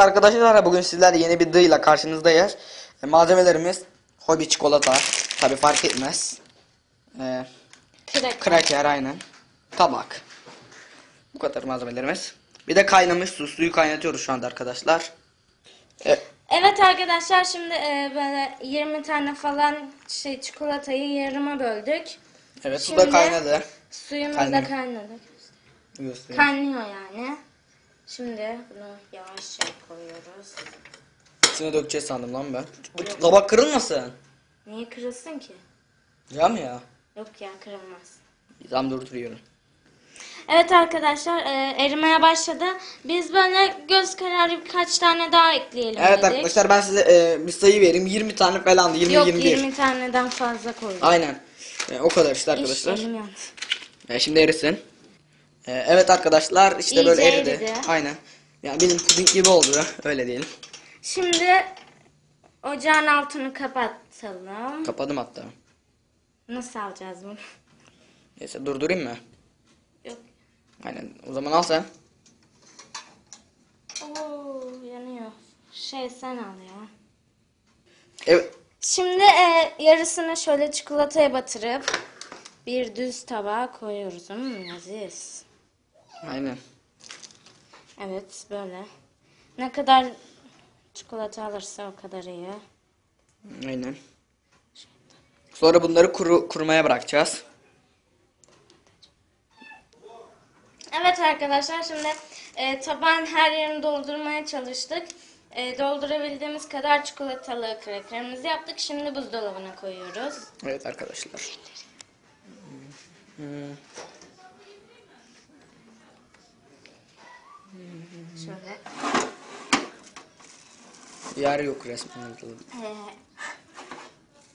Arkadaşlar bugün sizlerle yeni bir dıyla karşınızdayız. E, malzemelerimiz hobi çikolata. Tabi fark etmez. E, kraker aynen. Tabak. Bu kadar malzemelerimiz. Bir de kaynamış su. Suyu kaynatıyoruz şu anda arkadaşlar. E, Evet arkadaşlar şimdi e, böyle 20 tane falan şey çikolatayı yarıma böldük. evet su da kaynadı. Suyumuz Kaynıyor. da kaynadı. Göstereyim. Kaynıyor yani. Şimdi bunu yavaşça koyuyoruz. İçine dökeceğiz sandım lan ben. Bu tabak kırılmasın. Niye kırılsın ki? Cam ya. Yok ya kırılmaz. Tam durduruyorum. Evet arkadaşlar e, erimeye başladı. Biz böyle göz kararı birkaç tane daha ekleyelim Evet dedik. arkadaşlar ben size e, bir sayı vereyim. 20 tane falandı. 20 Yok 21. 20 taneden fazla koyduk. Aynen. E, o kadar işte arkadaşlar. Yandı. E, şimdi erisin. E, evet arkadaşlar işte İyice böyle eridi. eridi. Aynen. Yani benim puding gibi oldu. Öyle diyelim. Şimdi ocağın altını kapatalım. Kapadım hatta. Nasıl alacağız bunu? Neyse durdurayım mı? Yok. Aynen. O zaman al sen. Oo yanıyor. Şey sen al ya. Evet. Şimdi e, yarısını şöyle çikolataya batırıp bir düz tabağa koyuyoruz. Hmm, aziz. Aynen. Evet böyle. Ne kadar çikolata alırsa o kadar iyi. Aynen. Sonra bunları kuru, kurumaya bırakacağız. Evet arkadaşlar şimdi e, tabağın her yerini doldurmaya çalıştık. E, doldurabildiğimiz kadar çikolatalı krakerimizi yaptık. Şimdi buzdolabına koyuyoruz. Evet arkadaşlar. Hmm. Şöyle. Yer yok resmen. E,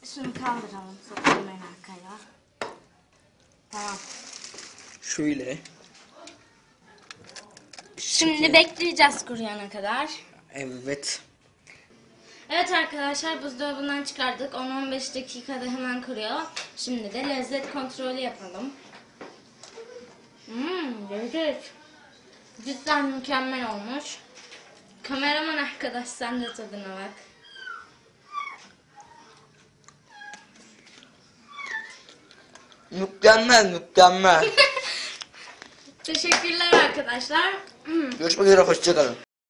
şunu kaldıralım. Sokalım en arkaya. Tamam. Şöyle. Şimdi bekleyeceğiz kuruyana kadar. Evet. Evet arkadaşlar buzdolabından çıkardık. 10-15 dakikada hemen kuruyor. Şimdi de lezzet kontrolü yapalım. Mmm lezzet. Cidden mükemmel olmuş. Kameraman arkadaş sen de tadına bak. Mükemmel mükemmel. Teşekkürler arkadaşlar. Görüşmek üzere hoşçakalın.